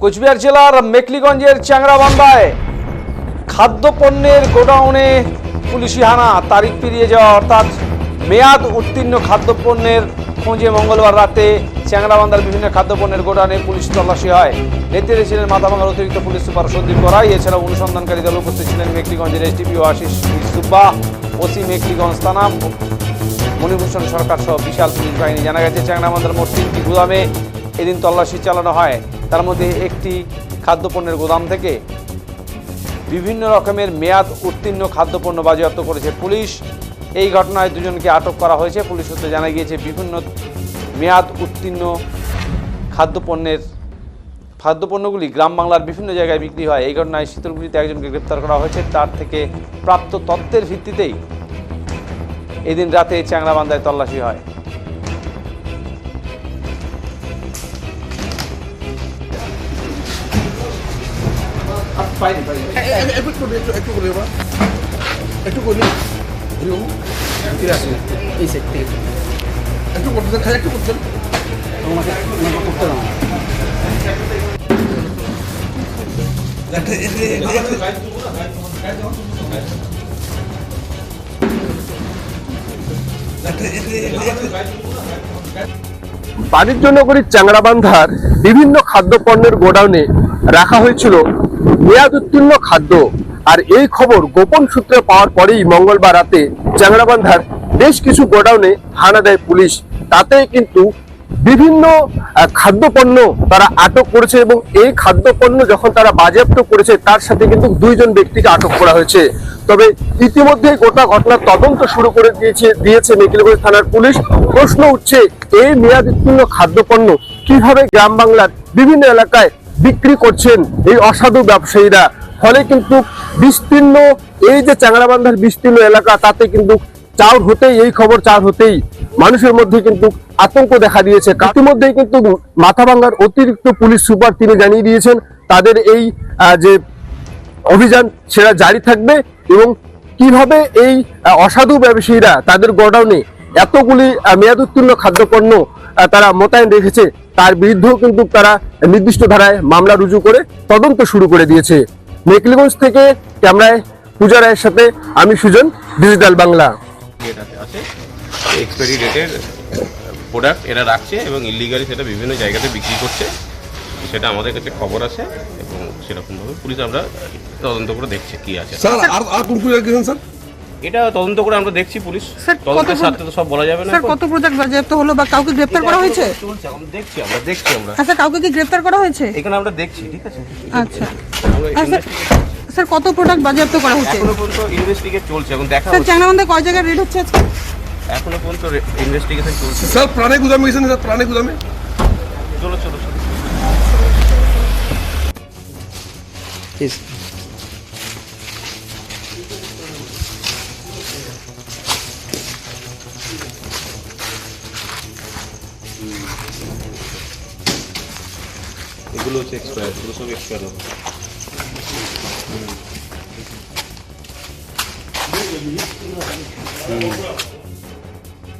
কোচবিহার জেলার মেকলিগঞ্জের চ্যাংরাবান্ধায় খাদ্যপণ্যের গোডাউনে পুলিশি হানা, তারিখ পেরিয়ে যাওয়া, অর্থাৎ মেয়াদ উত্তীর্ণ খাদ্যপণ্যের খোঁজে মঙ্গলবার রাতে চ্যাংরাবান্ধার বিভিন্ন খাদ্যপণ্যের গোডাউনে পুলিশ তল্লাশি হয়। নেতৃত্বে ছিলেন মাথাভাঙার অতিরিক্ত পুলিশ সুপার সন্দীপ করাই এছাড়াও অনুসন্ধানকারী দল উপস্থিত ছিলেন মেকলিগঞ্জের এসডিপিও আশিস সুব্বা, ওসি মেকলিগঞ্জ থানা, মণিভূষণ সরকার সহ বিশাল পুলিশ বাহিনী। জানা গেছে চ্যাংরাবান্ধার মোট তিনটি গুদামে এদিন তল্লাশি চালানো হয়। তার মধ্যে একটি খাদ্যপণ্যের গোদাম থেকে বিভিন্ন রকমের মেয়াদ উত্তীর্ণ খাদ্যপণ্য বাজেয়াপ্ত করেছে পুলিশ। এই ঘটনায় দুজনকে আটক করা হয়েছে। পুলিশ সূত্রে জানা গিয়েছে বিভিন্ন মেয়াদ উত্তীর্ণ খাদ্যপণ্যের খাদ্যপণ্যগুলি গ্রাম বাংলার বিভিন্ন জায়গায় বিক্রি হয়। এই ঘটনায় শীতলগুড়িতে একজনকে গ্রেপ্তার করা হয়েছে। তার থেকে প্রাপ্ত তথ্যের ভিত্তিতেই এদিন রাতে চ্যাংরাবান্ধায় তল্লাশি হয়। একটু করে একটু একটু করে ফিরে আসি এই সেট থেকে। একটু করতেছেন খাই একটু করতেন আমাকে আমাকে করতে দাও। বাণিজ্য নগরী চ্যাংরাবান্ধার বিভিন্ন খাদ্যপণ্যের গোডাউনে রাখা হয়েছিল মেয়াদ উত্তীর্ণ খাদ্য। আর এই খবর গোপন সূত্রে পাওয়ার পরেই মঙ্গলবার রাতে চ্যাংরাবান্ধার বেশ কিছু গোডাউনে হানা দেয় পুলিশ। তাতে কিন্তু বিভিন্ন খাদ্যপণ্য তারা আটক করেছে এবং এই খাদ্যপণ্য যখন তারা বাজেয়াপ্ত করেছে, তার সাথে কিন্তু দুইজন ব্যক্তিকে আটক করা হয়েছে। তবে ইতিমধ্যে গোটা ঘটনার তদন্ত শুরু করে দিয়েছে দিয়েছে মেকিলগঞ্জ থানার পুলিশ। প্রশ্ন উঠছে, এই মেয়াদ উত্তীর্ণ খাদ্যপণ্য কীভাবে গ্রাম বাংলার বিভিন্ন এলাকায় বিক্রি করছেন এই অসাধু ব্যবসায়ীরা? ফলে কিন্তু বিস্তীর্ণ, এই যে চাংরাবান্ধার বিস্তীর্ণ এলাকা, তাতে কিন্তু চাউর হতেই, এই খবর চার হতেই মানুষের মধ্যে কিন্তু আতঙ্ক দেখা দিয়েছে। ইতিমধ্যেই কিন্তু মাথাভাঙ্গার অতিরিক্ত পুলিশ সুপার তিনি জানিয়ে দিয়েছেন, তাদের এই যে অভিযান সেটা জারি থাকবে এবং কীভাবে এই অসাধু ব্যবসায়ীরা তাদের গোডাউনে এতগুলি মেয়াদ উত্তীর্ণ খাদ্যপণ্য তারা মোতায়েন রেখেছে, তার বিরুদ্ধেও কিন্তু তারা নির্দিষ্ট ধারায় মামলা রুজু করে তদন্ত শুরু করে দিয়েছে। মেকলিগঞ্জ থেকে ক্যামেরায় পূজা রায়ের সাথে আমি সুজন ডিজিটাল বাংলা। ডেট আছে। এক্সপায়ারি ডেটের প্রোডাক্ট এরা রাখছে এবং ইলিগালি সেটা বিভিন্ন জায়গাতে বিক্রি করছে। সেটা আমাদের কাছে খবর আছে এবং সেরকমভাবে পুলিশ আমরা তদন্ত করে দেখছে কি আছে। স্যার আর আর কোন কোন স্যার? এটা তদন্ত করে আমরা দেখছি পুলিশ। স্যার, কত তদন্তের সাথে তো সব বলা যাবে না স্যার কত প্রজেক্ট বাজেয়াপ্ত হলো বা কাউকে গ্রেপ্তার করা হয়েছে? চলছে আমরা দেখছি আমরা দেখছি আমরা। আচ্ছা কাউকে কি গ্রেপ্তার করা হয়েছে? এখানে আমরা দেখছি ঠিক আছে? আচ্ছা। আমরা স্যার স্যার কত প্রোডাক্ট বাজেয়াপ্ত করা হচ্ছে? এখনও পর্যন্ত ইনভেস্টিগেট চলছে এখন দেখা স্যার হচ্ছে। কয় জায়গায় রেড হচ্ছে আজকে? এখনও পর্যন্ত ইনভেস্টিগেশন চলছে। স্যার প্রাণে গুদামে গেছেন স্যার প্রাণে গুদামে? চলো চলো চলো। এগুলো হচ্ছে এক্সপায়ার এগুলো সব এক্সপায়ার হবে হুম। হুম।